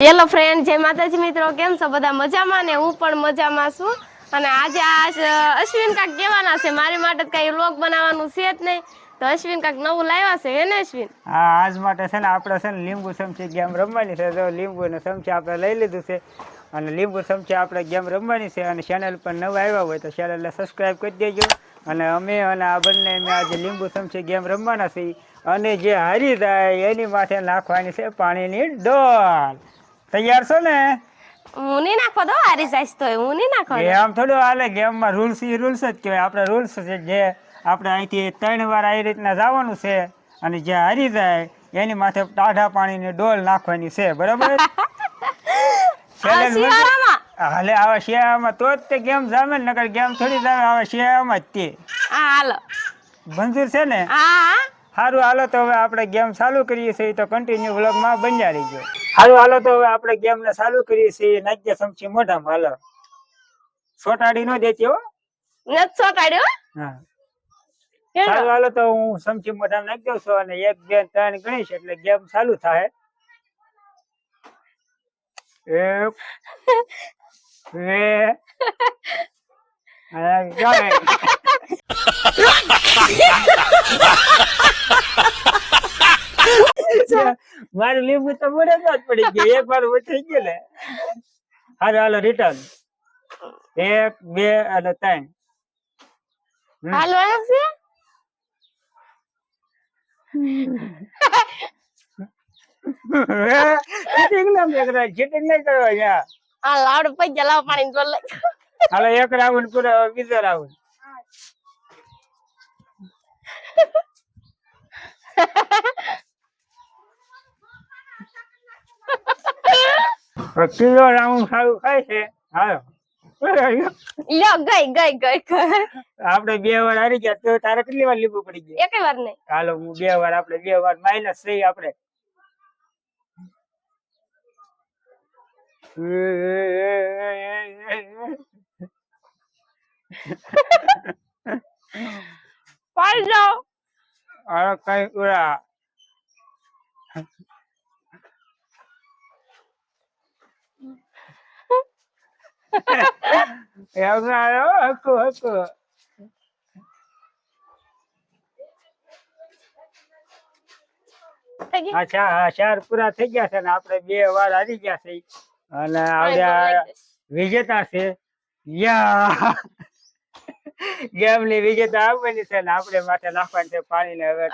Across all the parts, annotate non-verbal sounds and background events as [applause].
Hello friend જય માતાજી મિત્રો. કેમ છો? બધા મજામાં ને હું પણ મજામાં છું. અને આજે આ અશ્વિન કાક કહેવાના છે. મારી માટે કઈ લોક બનાવવાનું છે જ નહીં. તો અશ્વિન કાક નવું લાવ્યા છે, હે ને અશ્વિન? હા, આજ માટે છે ને આપણે છે ને લીંબુ ચમચી ગેમ રમવાની છે. તો લીંબુ ને ચમચી આપણે લઈ લીધું છે અને લીંબુ ચમચી આપણે ગેમ રમવાની છે અને ચેનલ પર નવા આવ્યા હોય તો ચેનલને સબસ્ક્રાઈબ કરી દેજો. અને અમે અને આ બંને અમે આજે લીંબુ ચમચી ગેમ રમવાના છીએ. અને જે હારી જાય એની માથે નાખવાની છે પાણીની ડોલ તૈયાર છો ને? હું નહીં નાખો દો હારી જાય તો હું નહીં નાખો આમ થોડું હાલે ગેમમાં રૂલ્સ એ રૂલ્સ જ કહેવાય. આપણે રૂલ્સ છે જે આપણે અહીંથી ત્રણ વાર આવી રીતના જવાનું છે અને જે હારી જાય એની માથે ટાઢા પાણીની ડોલ નાખવાની છે બરાબર? [laughs] હાલે આવા શિયાળામાં તો જ તે ગેમ જામે ને નકર ગેમ થોડી જામે આવા શિયાળામાં જ તે. હાલો. મંજૂર છે ને? સારું હાલો તો હવે આપણે ગેમ ચાલુ કરીએ છીએ તો કન્ટિન્યુ વ્લોગમાં બન્યા રહીજો સારું હાલો તો હવે આપણે ગેમને ચાલુ કરીએ છીએ. નાખ્ય સમસી મોઢામાં હાલો. સોટાડી નો દેતી હો. નથ ચોટાડ્યો હા. ચાલો હાલો તો હું સમસી મોઢામાં નાખી દઉં છું અને એક બે ત્રણ ગણીશ એટલે ગેમ ચાલુ થાય એક બે અને [laughs] ત્રણ. મારું લીંબુ તો મોઢે જ પડી ગયું એક વાર થઈ ગયું ને. હાલો હાલો રિટર્ન એક બે અને ત્રણ. હાલો હાલો એક રાઉન્ડ પૂરો બીજો રાઉન્ડ. ત્રીજો રાઉન્ડ સારું થાય છે? હાલો લ્યો ગઈ ગઈ ગઈ ગઈ. આપણે બે વાર હારી ગયા તો તારે કેટલી વાર લીંબુ પડી ગયું એક વાર નહીં. હાલો હું બે વાર આપણે બે વાર માઇનસ થઈ આપણે. [laughs] પાડી આ કઈ ઉડા ગઈ? અચ્છા હા ચાર પૂરા થઈ ગયા છે ને આપણે બે વાર હારી ગયા છે. અને આવડ્યા વિજેતા છે. યા. ગેમની વિજેતા આવવાની છે ને આપણે માથે નાખવાની છે પાણી ને હવે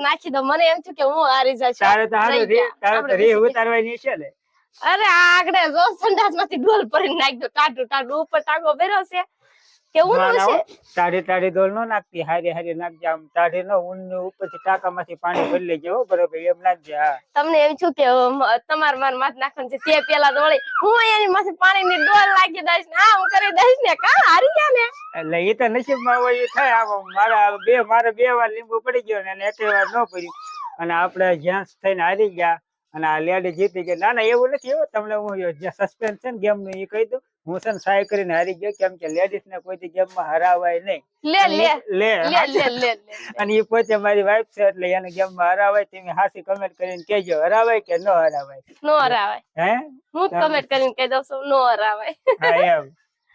નાખી દો મને એમ થયું કે હું હારી જશે તારે તો હારું તારે તો આપણે રી. ઉતારવાની છે ને. અરે આગળ જો સંડાસમાંથી ડોલ ભરીને નાખી દો ટાટું ટાટું ઉપર ટાંગો ભર્યો છે. કે ઊંધું ના, ના, છે. તાળી તાળી ડોલ નો નાખતી હારી હારી નાખજે આમ તાળી નો ઊન ઉપરથી ટાંકામાંથી પાણી ભરી લેજે હો બરોબર એમ નાખજે હા. તમને એમ છું કે તમાર માર માથ નાખવાનું છે તે પેલા દોડી હું એની માથે પાણીની ડોલ નાખી દઈશ ને આમ કરી દઈશ ને કા હારી ગયા ને? એટલે એ તો નસીબમાં હોય એ થાય આમ મારા બે મારે બે વાર લીંબુ પડી ગયો ને એક વાર ન પડ્યું અને આપણે જ્યાં થઈને હારી ગયા અને આ લેડી જીતી ગઈ. ના ના એવું નથી એવું તમને હું જે સસ્પેન્સ છે ને ગેમનું એ કહી દઉં. હું છે ને કરીને હારી ગયો કેમ કે લેડીઝ ને કોઈ ગેમમાં હરાવાય નહીં. લે અને લે. લે લે લે લે. લે અને એ પોતે મારી વાઈફ છે એટલે એને ગેમમાં હરાવાય. તમે હાસી કમેન્ટ કરીને કેજો હરાવાય કે ન હરાવાય. નો હરાવાય. હે? હું કમેન્ટ કરીને કહી દઉં છું નો હરાવાય. હા એમ.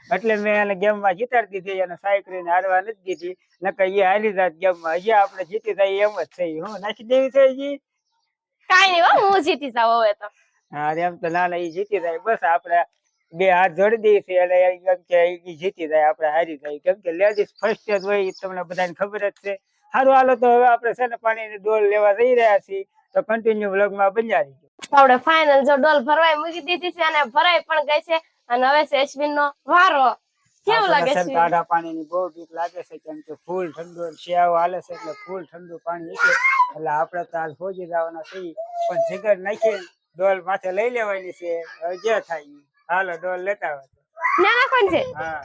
એટલે મેં એને ગેમમાં જીતાડી દીધી અને સાય કરીને હારવા નથી દીધી. નકર એ હારી જાત ગેમમાં. હજી આપણે જીતી જાય એમ જ થઈ. હું નાખી દેવી થઈ હજી? કાઈ નહીં હો હું જીતી જાવ હવે તો. હા એમ તો ના ના એ જીતી જાય. બસ આપણે બે હાથ જોડી દઈએ છીએ એટલે એ કેમ કે જીતી જાય આપણે હારી જાય. કેમ કે લેડીઝ ફર્સ્ટ જ હોય ઈ તમને બધાને ખબર જ છે. સારું હાલો તો હવે આપણે છે ને પાણીની ડોલ લેવા જઈ રહ્યા છીએ. તો કન્ટિન્યુ વ્લોગમાં બન્યા રહીજો. આપણે ફાઇનલ જો ડોલ ભરવાય મૂકી દીધી છે અને ભરાઈ પણ ગઈ છે. અને હવે છે નો વારો. કેવું લાગે આપણને છે? ને છે ટાઢા પાણીની બહુ બીક લાગે છે કેમ કે ફૂલ ઠંડુ શિયાળો હાલે છે એટલે ફૂલ ઠંડુ પાણી છે એટલે આપણે તો આજ પહોંચી જવાના છીએ. પણ જીગર નાખી ડોલ માથે લઈ લેવાની છે. હવે જે થાય ઈ. હાલો ડોલ લેતા આવે. ના નાખવાનું છે? હા.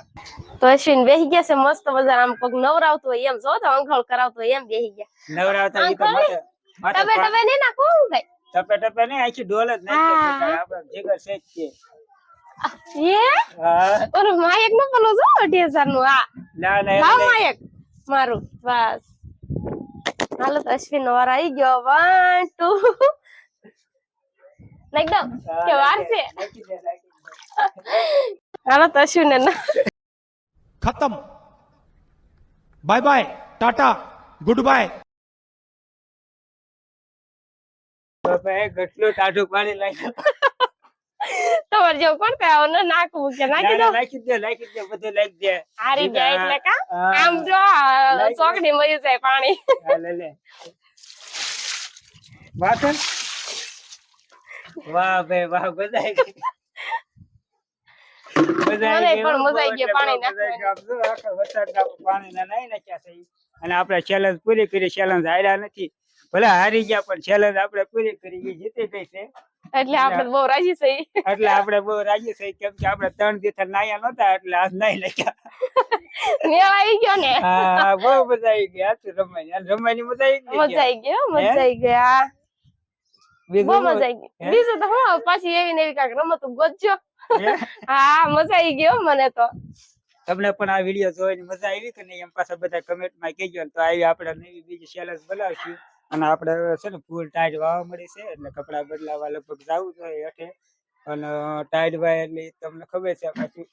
તો અશ્વિન બેહી ગયા છે મસ્ત મજા આમ કોક નવરાવતું હોય એમ જો તો અંઘોળ કરાવતું હોય એમ બેહી ગયા. નવરાવતા ઈ તો અંકલ માથે માથે ટબે પા- ટબે નહીં નાખો હું કઈ? ટપે ટપે નહીં આખી ડોલ જ નાખી હા. એટલે આપણે જીગર છે જ છે એ હા ઓલું માયકનું પેલું જો અઢી હજારનું આ લાવ માયક? મારું બસ. હાલો અશ્વિન વાર આવી ગયો. વન ટુ એકદમ કે વાર છે. [laughs] હાલો તો અશ્વિન ખતમ. Bye bye tata good bye ઘટલું ટાઢું પાણી લાગ્યું તમારે જેવું કોણ કહેવાય ન નાખવું કે નાખી દો નાખી દે નાખી દે બધું નાખી દે. હારી ગયા એટલે કા આમ જો સોકડી મળી જાય પાણી. લે લે. વાસણ વાહ બે વાહ બધાય. આવી આવી આવી આવી ચેલેન્જ પૂરી કરી ચેલેન્જ હાર્યા નથી. ભલે હારી ગયા પણ ચેલેન્જ આપડે પૂરી કરી જીતી ગઈ છે. એટલે આપણે બહુ રાજી થઈ. એટલે આપણે બહુ રાજી થઈ કેમ કે આપણે ત્રણ દિવસ નાયા નતા એટલે આજ નાઈ લખ્યા મેળ આવી ગયો ને? હા બહુ મજા આવી ગઈ હાચું રમવાની રમવાની મજા આવી ગઈ મજા આવી ગઈ મજા આવી ગઈ હા. બહુ મજા આવી ગઈ. બીજું તો હું પાછી એવી ને એવી કાંઈક રમત ગોતજો. હા? મજા આવી ગઈ મને તો. તમને પણ આ વીડિયો જોઈને મજા આવી કે નહીં? એમ પાછા બધા કમેન્ટમાં કહેજો તો આવી આપણે નવી બીજી ચેલેન્જ બનાવશું. અને આપણે છે ને ફૂલ ટાઈટ વાવા મળી છે એટલે કપડાં બદલાવા લગભગ જવું જોઈએ હેઠે અને ટાઈટ વાય એટલે તમને ખબર છે, પાછું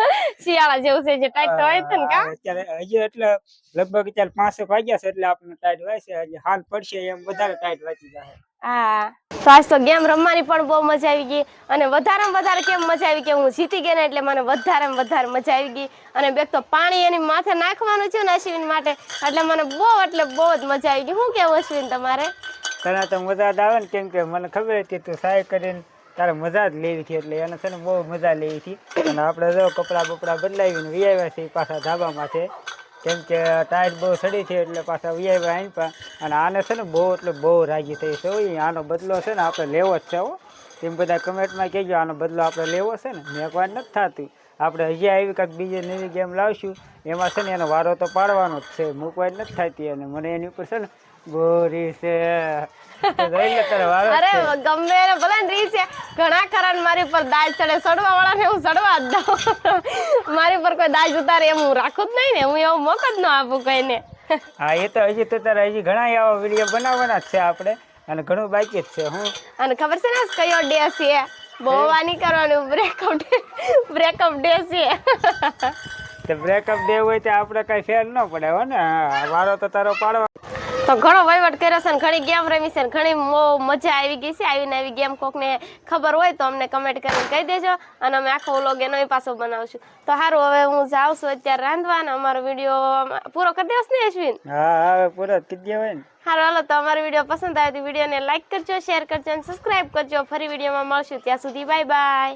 [laughs] શિયાળા જેવું છે જે ટાઈટ હોય છે ને કા? અત્યારે હજી એટલે લગભગ અત્યારે પાંચેક વાગ્યા છે એટલે આપણને ટાઈટ હોય છે. હજી હાલ પડશે એમ વધારે ટાઈટ વાંચી જાય. હા. તો આજ તો ગેમ રમવાની પણ બહુ મજા આવી ગઈ અને વધારેમાં વધારે કેમ મજા આવી કે હું જીતી ગઈ ને એટલે મને વધારેમાં વધારે મજા આવી ગઈ. અને બેક તો પાણી એની માથે નાખવાનું છે ને અશ્વિન માટે એટલે મને બહુ એટલે બહુ જ મજા આવી ગઈ. શું કેવું અશ્વિન તમારે? તને તો મજા જ આવે ને કેમ કે મને ખબર હતી તું સાહેબ કરીને તારે મજા જ લેવી હતી એટલે એને છે ને બહુ મજા લેવી હતી અને આપણે જો કપડાં બપડા બદલાવીને વિયાવ્યા છે, પાછા ધાબામાં છે. કેમ કે ટાયર બહુ સડી છે એટલે પાછા વિયાવ્યા આવીને પણ. અને આને છે ને બહુ એટલે બહુ રાજી થઈ છે આનો બદલો છે ને આપણે લેવો જ છે હો. એમ બધા કમેન્ટમાં કહેજો આનો બદલો આપણે લેવો છે ને. મેં એકવાર નથી થતું. આપણે હજી આવી કાંઈક બીજી નવી ગેમ લાવશું. એમાં છે ને એનો વારો તો પાડવાનો જ છે. મૂકવા જ નથી થતી અને મને એની ઉપર છે ને ગોરી છે. અરે ગમે એને ભલે રીત છે ઘણા ખરા મારી ઉપર દાજ ચડે. સડવા વાળા ને હું સડવા જ દઉં. મારી ઉપર કોઈ દાજ ઉતારે એમ હું રાખું જ નહીં ને હું એવું મોક જ ન આપું કોઈને. હા એ તો હજી તો તારે હજી ઘણા એવા વીડિયો બનાવવાના જ છે આપણે અને ઘણું બાકી જ છે હું. અને ખબર છે ને કયો ડે છે? બોવા નહીં કરવાનું બ્રેકઅપ બ્રેકઅપ ડે છે. તો બ્રેકઅપ ડે હોય તો આપણે કઈ ફેર ન પડે હો ને? વારો તો તારો પાડવા. તો ઘણો વહીવટ કર્યો છે ને ઘણી ગેમ રમી છે ને ઘણી મજા આવી ગઈ છે. આવીને આવી ગેમ કોકને ખબર હોય તો અમને કમેન્ટ કરીને કહી દેજો અને અમે આખો વ્લોગ એનો પાછો બનાવશું. તો સારું હવે હું જાઉં છું અત્યારે રાંધવા અને અમારો વીડિયો પૂરો કરી દેવાશ ને અશ્વિન? હા હવે પૂરો કીધી હોય ને. સારું હાલો તો અમારો વીડિયો પસંદ આવે તો વિડીયોને લાઈક કરજો શેર કરજો અને સબસ્ક્રાઈબ કરજો. ફરી વિડીયોમાં મળશું. ત્યાં સુધી બાય બાય